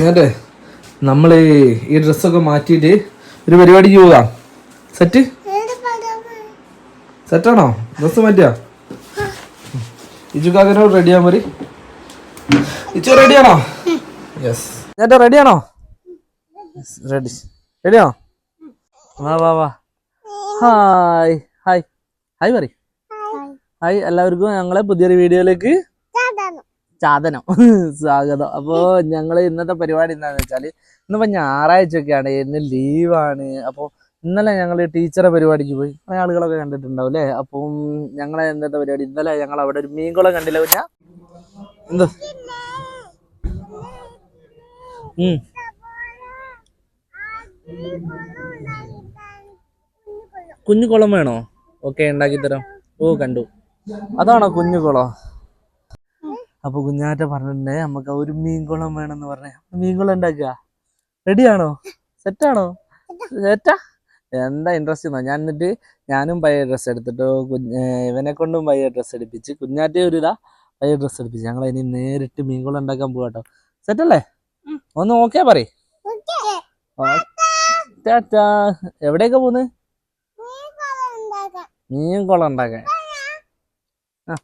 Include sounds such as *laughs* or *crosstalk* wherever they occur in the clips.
എന്നിട്ട് നമ്മൾ ഈ ഡ്രസ്സൊക്കെ മാറ്റിയിട്ട് ഒരു പരിപാടിക്ക് പോകാം സെറ്റ്? സെറ്റാണോ? ഡ്രസ്സ് മാറ്റിയാ? ഇജുക്കാക്കനോട് റെഡിയാ മതി ഇച്ചു റെഡിയാണോ യെസ് ചേട്ടാ റെഡിയാണോ റെഡി റെഡിയാണോ വാ വാ വാ. ഹായ് ഹായ് ഹായ് പറ ഹായ് എല്ലാവർക്കും ഞങ്ങളെ പുതിയൊരു വീഡിയോയിലേക്ക് ചാതനം. സ്വാഗതം. അപ്പോൾ ഞങ്ങൾ ഇന്നത്തെ പരിപാടി എന്താണെന്ന് വെച്ചാൽ ഇന്നിപ്പോൾ ഞായറാഴ്ച ഒക്കെയാണ് ഇന്ന് ലീവാണ്. അപ്പോൾ ഇന്നലെ ഞങ്ങൾ ടീച്ചറെ പരിപാടിക്ക് പോയി. ആളുകളൊക്കെ കണ്ടിട്ടുണ്ടാവും അല്ലേ? അപ്പം ഞങ്ങളെ ഇന്നത്തെ പരിപാടി ഇന്നലെ ഞങ്ങൾ അവിടെ ഒരു മീൻകുളം കണ്ടില്ല പിന്നെ എന്താ? ഉം. കുഞ്ഞു കുളം വേണോ? ഓക്കെ ഉണ്ടാക്കി തരാം ഓ കണ്ടു. അതാണോ കുഞ്ഞു കുളം അപ്പൊ കുഞ്ഞാറ്റ പറഞ്ഞിട്ടുണ്ടേ നമുക്ക് ഒരു മീൻകുളം വേണമെന്ന് പറഞ്ഞേ. മീൻകുളം ഉണ്ടാക്കുക റെഡിയാണോ? സെറ്റാണോ? സെറ്റാ? എന്താ ഇൻട്രസ്റ്റ് എന്നാ ഞാൻ എന്നിട്ട് ഞാനും പയ്യ ഡ്രസ്സ് എടുത്തിട്ട് കുഞ്ഞ് ഇവനെ കൊണ്ടും പയ്യ ഡ്രസ്സ് എടുപ്പിച്ച് കുഞ്ഞാറ്റേ ഒരു ഇതാ പയ്യ ഡ്രസ്സ് എടുപ്പിച്ച്. ഞങ്ങൾ ഇനി നേരിട്ട് മീൻകുളം ഉണ്ടാക്കാൻ പോവാട്ടോ സെറ്റല്ലേ? ഒന്ന് ഓക്കെ പറയ്. ടാറ്റാ. എവിടെയൊക്കെ പോന്ന്? മീൻകുളം ഉണ്ടാക്കാൻ. ആ.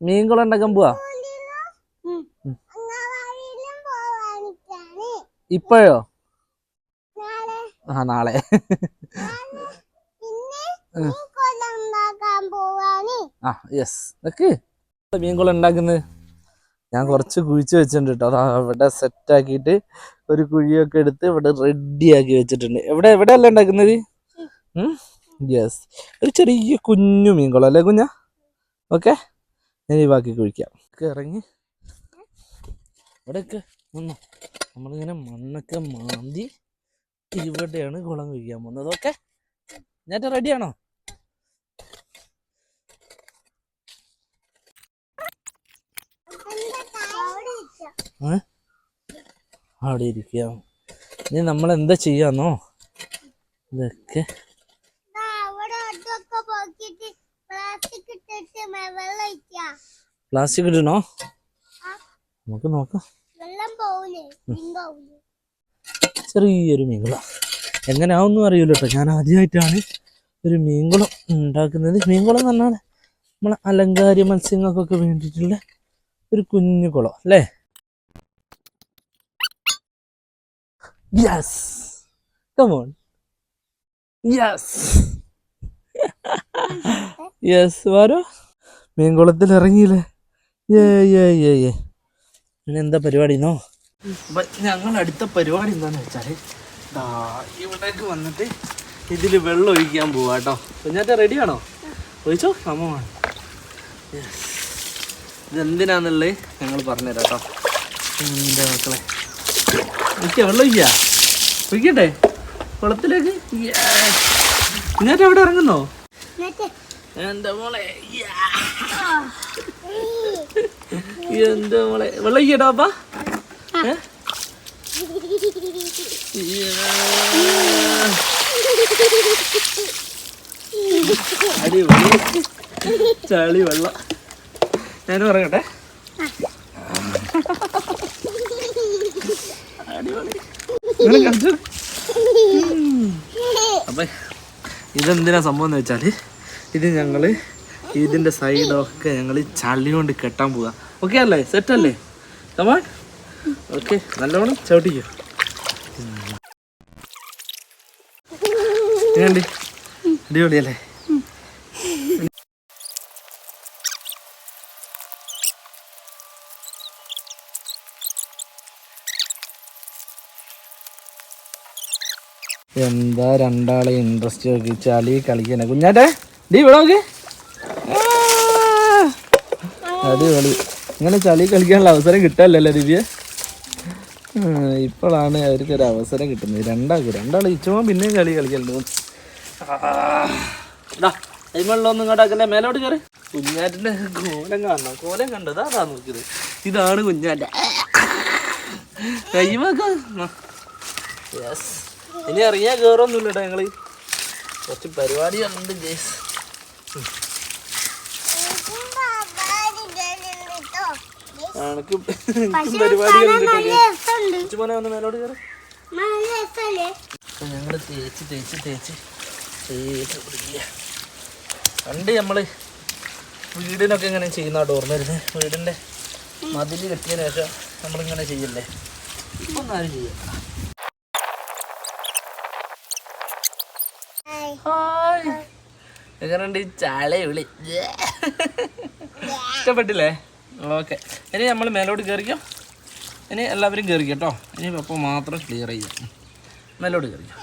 മീൻ കുളം ഉണ്ടാക്കാൻ പോവാ? ഇപ്പോഴോ? ആ നാളെ. ആ യെസ് ഓക്കെ മീൻകുളം ഉണ്ടാക്കുന്നത് ഞാൻ കുറച്ച് കുഴിച്ച് വെച്ചിട്ടുണ്ട് കേട്ടോ അതാ ഇവിടെ സെറ്റ് ആക്കിയിട്ട് ഒരു കുഴിയൊക്കെ എടുത്ത് ഇവിടെ റെഡി ആക്കി വെച്ചിട്ടുണ്ട്. എവിടെ എവിടെ അല്ല ഉണ്ടാക്കുന്നത് യെസ് ഒരു ചെറിയ കുഞ്ഞു മീൻകുളം അല്ലേ കുഞ്ഞ? ഓക്കെ ഞാൻ ഈ ബാക്കി കുഴിക്കാം. ഇറങ്ങി. ഇവിടെയൊക്കെ വന്നു. നമ്മളിങ്ങനെ മണ്ണൊക്കെ മാന്തി ഇവിടെയാണ് കുളം കുഴിക്കാൻ പോകുന്നത്. ഓക്കെ ഞാൻ റെഡിയാണോ അവിടെ ഇരിക്കാം. ഇനി നമ്മൾ എന്താ ചെയ്യാന്നോ? ഇതൊക്കെ. പ്ലാസ്റ്റിക് ഇടണോ? നമുക്ക് നോക്കാം. ചെറിയൊരു മീൻകുളം. എങ്ങനെയാവുന്നു അറിയില്ല ഞാൻ ആദ്യമായിട്ടാണ് ഒരു മീൻകുളം ഉണ്ടാക്കുന്നത്. മീൻകുളം എന്ന് പറഞ്ഞാൽ നമ്മളെ അലങ്കാരി മത്സ്യങ്ങൾക്കൊക്കെ വേണ്ടിയിട്ടുള്ള ഒരു കുഞ്ഞു കുളം അല്ലേ? Yes come on yes yes വാരോ. മീൻകുളത്തിൽ ഇറങ്ങിയില്ലേ ഏ ഏ ഏ ഏ പിന്നെ എന്താ അപ്പൊ ഞങ്ങൾ അടുത്ത പരിപാടി എന്താന്ന് വെച്ചാൽ ദാ ഇവിടേക്ക് വന്നിട്ട് ഇതിൽ വെള്ളം ഒഴിക്കാൻ പോവാ കേട്ടോ. കുഞ്ഞാറ്റ റെഡിയാണോ ഒഴിച്ചോ? സമമാണ് ഇതെന്തിനാന്നുള്ളത് ഞങ്ങൾ പറഞ്ഞുതരാം കേട്ടോ. എന്റെ മക്കളെ. ഒഴിക്കുക വെള്ളം ഒഴിക്കുക ഒഴിക്കട്ടെ? കുളത്തിലേക്ക്? കുഞ്ഞാറ്റ എവിടെ ഇറങ്ങുന്നോ? എന്താ മോളെ. എന്താ മോളെ. വെള്ളം ഒഴിക്കട്ടോ അപ്പാ. അടിപൊളി. ചളി വെള്ളം. ഞാൻ പറയട്ടെ അടിപൊളി. ഇതെന്തിനാ സംഭവം എന്ന് വെച്ചാൽ ഇത് ഞങ്ങൾ ഇതിന്റെ സൈഡൊക്കെ ഞങ്ങൾ ചളി കൊണ്ട് കെട്ടാൻ പോവാ. ഓക്കെ അല്ലേ? സെറ്റ് അല്ലേ? കമാൻ ഓക്കെ നല്ലോണം ചവിട്ടിക്കോ. എങ്ങനെയുണ്ട് അടിപൊളിയല്ലേ? എന്താ രണ്ടാളെ ഇൻട്രസ്റ്റ് നോക്കി ചളി കളിക്കാനെ കുഞ്ഞാട്ടെ ഡീ ഇവിടെ നോക്ക്. അടിപൊളി. ഇങ്ങനെ ചളി കളിക്കാനുള്ള അവസരം കിട്ടാനല്ലേ ദിവ്യ. ഇപ്പോഴാണ് അവർക്ക് ഒരു അവസരം കിട്ടുന്നത്. രണ്ടാൾക്ക് രണ്ടാൾ ഇച്ചുമ്പോൾ പിന്നെയും കളി കളിക്കലുണ്ട്. ഇങ്ങോട്ടാക്കല്ലേ മേലോട്ട് കയറി കുഞ്ഞാറ്റിന്റെ കോലം കാണണം. കോലം കണ്ടത്? അതാ നോക്കിയത്. ഇതാണ് കുഞ്ഞാറ്റ. യെസ് ഇനി അറിയാൻ കയറൊന്നുമില്ല ഞങ്ങൾ. കുറച്ച് പരിപാടികളുണ്ട് ജേസ് അനക്ക് പരിപാടികളുണ്ട് ഒന്ന് മേലോട്ട് കയറി. നല്ല രസമല്ലേ? ഞങ്ങൾ തേച്ച് തേച്ച് തേച്ച് തേച്ച് പിടിക്കുക പണ്ട് നമ്മൾ വീടിനൊക്കെ ഇങ്ങനെ ചെയ്യുന്ന ഓർമ്മ വരുന്നത് വീടിന്റെ മതിൽ കെട്ടിയതിനു ശേഷം നമ്മളിങ്ങനെ ചെയ്യല്ലേ? ഇപ്പം ആരും ചെയ്യല്ല എങ്ങനെയുണ്ട്? ഈ ചാള വിളി. ഇഷ്ടപ്പെട്ടില്ലേ? ഓക്കെ. ഇനി നമ്മൾ മേലോട്ട് കയറിക്കോ ഇനി എല്ലാവരും കയറിക്കോ കേട്ടോ ഇനി അപ്പോൾ മാത്രം ക്ലിയർ ചെയ്യാം. മേലോട്ട് കയറിക്കോ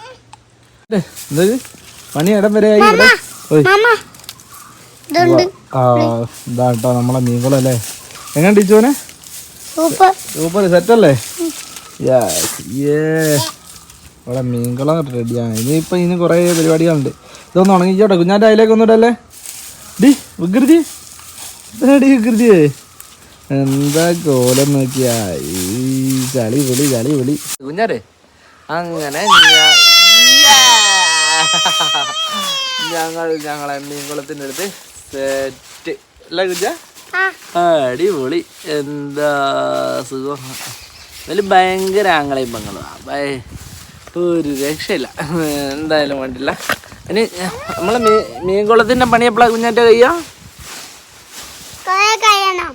എന്തത് പണി ഇടം വരെ ആയി ഇവിടെ. ഓയ്. മാമ. ഇതുണ്ട്. ആ ഇതാ നമ്മളെ മീൻകുളം അല്ലേ എങ്ങനെ ടീച്ചോനെ? സൂപ്പർ. സൂപ്പർ സെറ്റല്ലേ? ഏ ഇവിടെ മീൻകുളം റെഡിയാണ് ഇനിയിപ്പോൾ ഇനി കുറേ പരിപാടികളുണ്ട്. ഇതൊന്ന് ഉണങ്ങിക്കോട്ടെ. കുഞ്ഞാന്റെ അതിലേക്ക് ഒന്നും ഇടല്ലേ ഡി വികൃതി. ഡി വികൃതി എന്താ കോലം നോക്കിയാ? ഈ ചളി വിളി ചളി വിളി. കുഞ്ഞാറേ അങ്ങനെ ഞങ്ങൾ ഞങ്ങളെ മീൻകുളത്തിന്റെ അടുത്ത് സെറ്റ് അല്ല കുഞ്ഞ? ആ. അടിപൊളി. എന്താ സുഖം? അതിൽ ഭയങ്കര ആങ്ങളെയും പെങ്ങളും. ഒരു രക്ഷയില്ല. എന്തായാലും വേണ്ടില്ല. ഇനി നമ്മളെ മീ മീൻകുളത്തിന്റെ പണി എപ്പോഴാണ് കുഞ്ഞാറ്റ കഴിയാ കഴിയണം.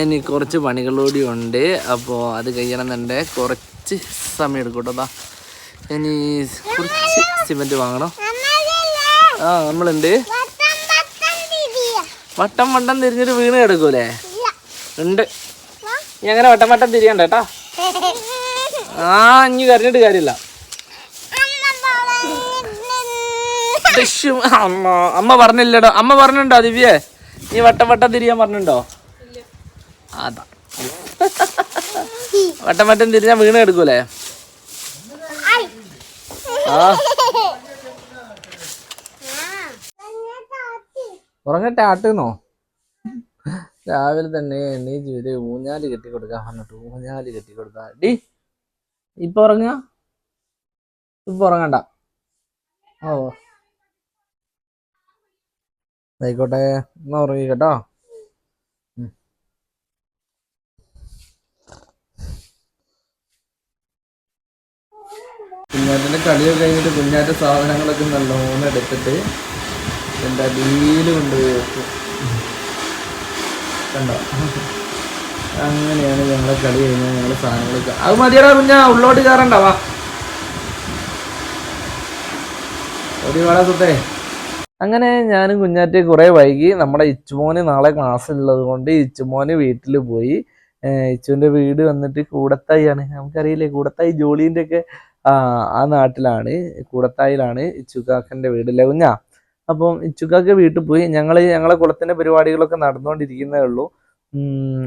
ഇനി കുറച്ച് പണികളോടി ഉണ്ട്. അപ്പോൾ അത് കഴിയണമെന്നുണ്ട് കുറച്ച് സമയം എടുക്കും കേട്ടോ. ഇനി കുറച്ച് സിമെന്റ് വാങ്ങണം. ആ നമ്മളുണ്ട്. വട്ടം വട്ടം തിരിഞ്ഞിട്ട് വീണ് കിടക്കൂലേ? ഉണ്ട്. നീ അങ്ങനെ വട്ടം വട്ടം തിരിയണ്ട കേട്ടോ. ആ ഇനി കരഞ്ഞിട്ട് കാര്യമില്ല. അമ്മ അമ്മ പറഞ്ഞില്ലടോ. അമ്മ പറഞ്ഞിട്ടുണ്ടോ ദിവ്യേ? നീ വട്ടം വട്ടം തിരിയാൻ പറഞ്ഞിട്ടുണ്ടോ? അതാ. വട്ടം വട്ടം തിരിഞ്ഞാ വീണ് കിടക്കൂലേ? ആ. ഉറങ്ങട്ടെ ആട്ടുന്നോ? രാവിലെ തന്നെ എണ്ണീച്ച് ഒരു ഊഞ്ഞാൽ കെട്ടി കൊടുക്കാൻ പറഞ്ഞിട്ട് ഊഞ്ഞാൽ കെട്ടി കൊടുത്താ ഡി ഇപ്പൊ ഉറങ്ങുക ഇപ്പൊ ഉറങ്ങണ്ട. ഓ. ആയിക്കോട്ടെ എന്നാ ഉറങ്ങി കേട്ടോ കുഞ്ഞാറ്റിന്റെ കളിയൊക്കെ കഴിഞ്ഞിട്ട് കുഞ്ഞാറ്റ സാധനങ്ങളൊക്കെ നല്ലോണം എടുത്തിട്ട് എന്റെ അടിയിൽ കൊണ്ടുപോയി വെക്കും. കണ്ടോ? അങ്ങനെയാണ് ഞങ്ങളെ കളി കഴിഞ്ഞാൽ ഞങ്ങളെ സാധനങ്ങളൊക്കെ. അത് മതിയടാ കുഞ്ഞാ ഉള്ളോട്ട് കയറണ്ട വാ. ഒരു വേള അങ്ങനെ ഞാനും കുഞ്ഞാറ്റെ കുറേ വൈകി. നമ്മുടെ ഇച്ചുമോന് നാളെ ക്ലാസ് ഉള്ളത് കൊണ്ട് ഇച്ചുമോന് വീട്ടിൽ പോയി. ഇച്ചുവിന്റെ വീട് വന്നിട്ട് കൂടത്തായിയാണ്. നമുക്കറിയില്ലേ കൂടത്തായി ജോളിന്റെ ഒക്കെ ആ നാട്ടിലാണ് കൂടത്തായിലാണ് ഇച്ചുക്കാക്കന്റെ വീട് കുഞ്ഞാ? അപ്പം ഇച്ചുക്കാക്ക് വീട്ടിൽ പോയി ഞങ്ങൾ ഞങ്ങളെ കുളത്തിന്റെ പരിപാടികളൊക്കെ നടന്നുകൊണ്ടിരിക്കുന്നേ ഉള്ളൂ.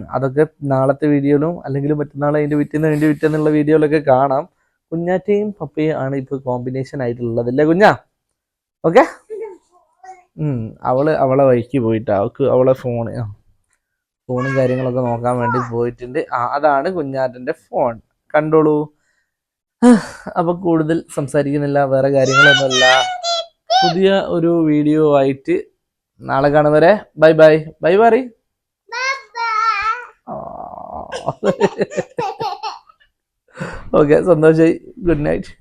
അതൊക്കെ നാളത്തെ വീഡിയോയിലും അല്ലെങ്കിൽ മറ്റന്നാൾ അതിന്റെ വിറ്റിന്ന് അതിന്റെ വിറ്റെന്നുള്ള വീഡിയോയിലൊക്കെ കാണാം. കുഞ്ഞാറ്റയും പപ്പയും ആണ് ഇപ്പൊ കോമ്പിനേഷൻ ആയിട്ടുള്ളത് അല്ലേ കുഞ്ഞാ? ഓക്കെ? അവൾ അവളെ വഴിക്ക് പോയിട്ട് അവക്ക് അവളെ ഫോണ് ആ. ഫോണും കാര്യങ്ങളൊക്കെ നോക്കാൻ വേണ്ടി പോയിട്ടുണ്ട്. ആ അതാണ് കുഞ്ഞാറ്റന്റെ ഫോൺ. കണ്ടോളൂ. അപ്പൊ കൂടുതൽ സംസാരിക്കുന്നില്ല വേറെ കാര്യങ്ങളൊന്നുമല്ല. പുതിയ ഒരു വീഡിയോ ആയിട്ട് നാളെ കാണുന്നവരെ ബൈ ബൈ. ബൈ പറ *laughs* ഓക്കെ സന്തോഷായി. Good night.